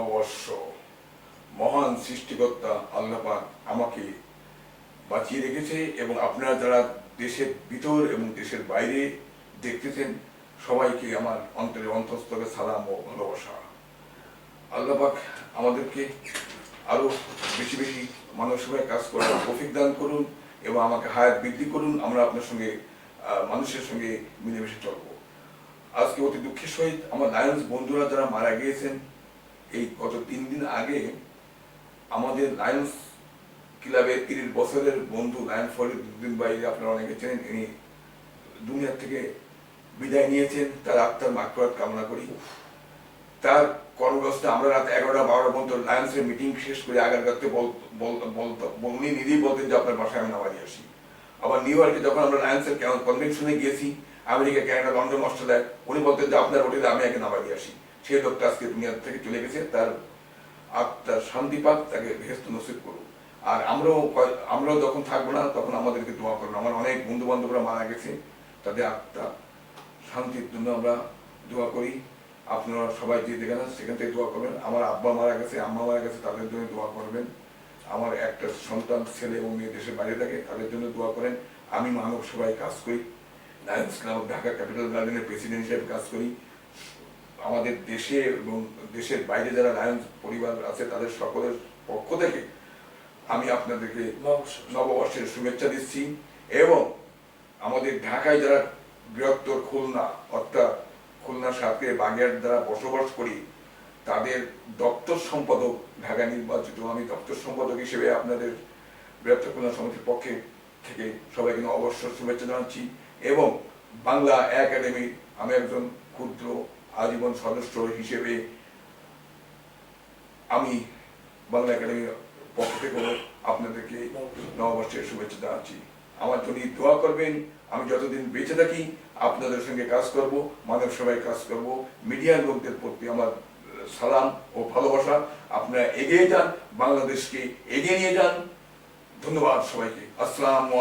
নববর্ষ মহান সৃষ্টিকর্তা আল্লাহ পাক আমাকে বাঁচিয়ে রেখেছে এবং আপনারা যারা দেশের ভিতর এবং দেশের বাইরে দেখতেছেন, সবাইকে আমার অন্তরে অন্তঃস্থলে সালাম ও ভালোবাসা। আল্লাহ পাক আমাদেরকে আরও বেশি বেশি মানব সেবায় কাজ করার তৌফিক দান করুন এবং আমাকে হায়াত বৃদ্ধি করুন। আমরা আপনার সঙ্গে মানুষের সঙ্গে মিলেমিশে চলব। আজকে অতি দুঃখের সহিত আমার লায়ন্স বন্ধুরা যারা মারা গিয়েছেন এই গত তিন দিন আগে আমাদের লায়ন্স ক্লাবের তিরিশ বছরের বন্ধু লায়ন ফরিদুদ্দিন ভাই, আপনারা অনেকে চেনেন, ইনি দুনিয়ার থেকে বিদায় নিয়েছেন। তার আত্মার মাকড়াত কামনা করি। তার কর্মব্যস্ত আমরা রাত এগারোটা বারোটা পর্যন্ত লায়ন্সের মিটিং শেষ করে আগার বলতো উনি নিজেই বলতেন যে আপনার বাসায় আমি নামাজি আসি। আবার নিউ ইয়র্কে যখন আমরা লায়ন্সের কনভেনশনে গিয়েছি, আমেরিকা কানাডা লন্ডন অস্ট্রেলিয়ায় উনি বলতেন যে আপনার হোটেলে আমি আগে নামাজি আসি। সেই লোকটা আজকে দুনিয়া থেকে চলে গেছে, তার আত্মার শান্তি পাক, তাকে ভেস্ত নসিব করুক। আর আমরাও আমরাও যখন থাকব না, তখন আমাদেরকে দোয়া করুন। আমার অনেক বন্ধু বান্ধবরা মারা গেছে, তাদের আত্মা শান্তির জন্য আমরা দোয়া করি। আপনারা সবাই যে দেখেন সেখান থেকে দোয়া করবেন। আমার আব্বা মারা গেছে, আম্মা মারা গেছে, তাদের জন্য দোয়া করবেন। আমার একটা সন্তান, ছেলে এবং মেয়ে দেশের বাইরে থাকে, তাদের জন্য দোয়া করেন। আমি মানব সবাই কাজ করি। ক্লাব অফ ঢাকা ক্যাপিটাল গার্ডেনের প্রেসিডেন্ট হিসেবে কাজ করি। আমাদের দেশে এবং দেশের বাইরে যারা লায়ন্স পরিবার আছে তাদের সকলের পক্ষ থেকে আমি আপনাদেরকে নববর্ষের শুভেচ্ছা দিচ্ছি এবং আমাদের ঢাকায় যারা বৃহত্তর খুলনা অর্থাৎ খুলনা সাথে বাগের দ্বারা বসবাস করি তাদের দপ্তর সম্পাদক ঢাকা নির্বাচিত। আমি দপ্তর সম্পাদক হিসেবে আপনাদের বৃহত্তর খুলনা সমিতির পক্ষে থেকে সবাইকে অবশ্য শুভেচ্ছা জানাচ্ছি এবং বাংলা একাডেমি আমি একজন ক্ষুদ্র আজীবন সদস্য হিসেবে আমি বাংলা একাডেমির পক্ষ থেকে আপনাদেরকে নববর্ষের শুভেচ্ছা জানাচ্ছি। আমার জন্য দোয়া করবেন, আমি যতদিন বেঁচে থাকি, আপনাদের সঙ্গে কাজ করব, মানব সেবায় কাজ করব মিডিয়ার লোকদের প্রতি আমার সালাম ও ভালোবাসা। আপনারা এগিয়ে যান, বাংলাদেশকে এগিয়ে নিয়ে যান। ধন্যবাদ সবাইকে। আসসালামু